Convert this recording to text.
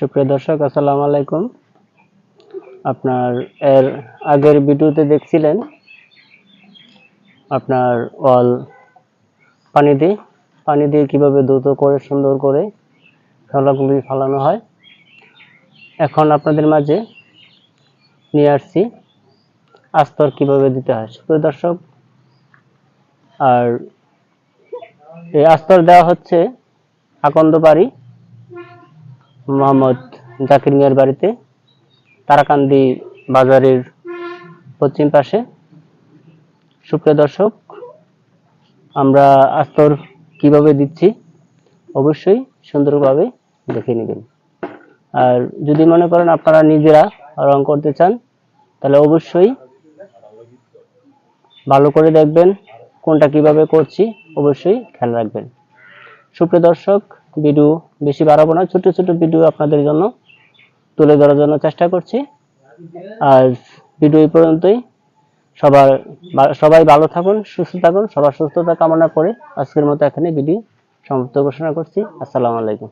সুপ্রিয় দর্শক, আসসালামু আলাইকুম। আপনার এর আগের ভিডিওতে দেখছিলেন আপনার অল পানি দিয়ে পানি দিয়ে কীভাবে দ্রুত করে, সুন্দর করে খেলাগুলি ফালানো হয়। এখন আপনাদের মাঝে নিয়ে আসছি আস্তর কীভাবে দিতে হয়। সুপ্রিয় দর্শক, আর এই আস্তর দেওয়া হচ্ছে আকন্দ বাড়ি মোহাম্মদ জাকির মিয়ার বাড়িতে, তারাকান্দি বাজারের পশ্চিম পাশে। সুপ্রিয় দর্শক, আমরা আস্তর কীভাবে দিচ্ছি, অবশ্যই সুন্দরভাবে দেখে নেবেন। আর যদি মনে করেন আপনারা নিজেরা রং করতে চান, তাহলে অবশ্যই ভালো করে দেখবেন কোনটা কীভাবে করছি, অবশ্যই খেয়াল রাখবেন। সুপ্রিয় দর্শক, ভিডিও বেশি বাড়াবো না ছোট ছোট ভিডিও আপনাদের জন্য তুলে ধরার জন্য চেষ্টা করছি। আর ভিডিও এই পর্যন্তই। সবার সবাই ভালো থাকুন, সুস্থ থাকুন, সবার সুস্থতা কামনা করে আজকের মতো এখানে ভিডিও সমাপ্ত ঘোষণা করছি। আসসালামু আলাইকুম।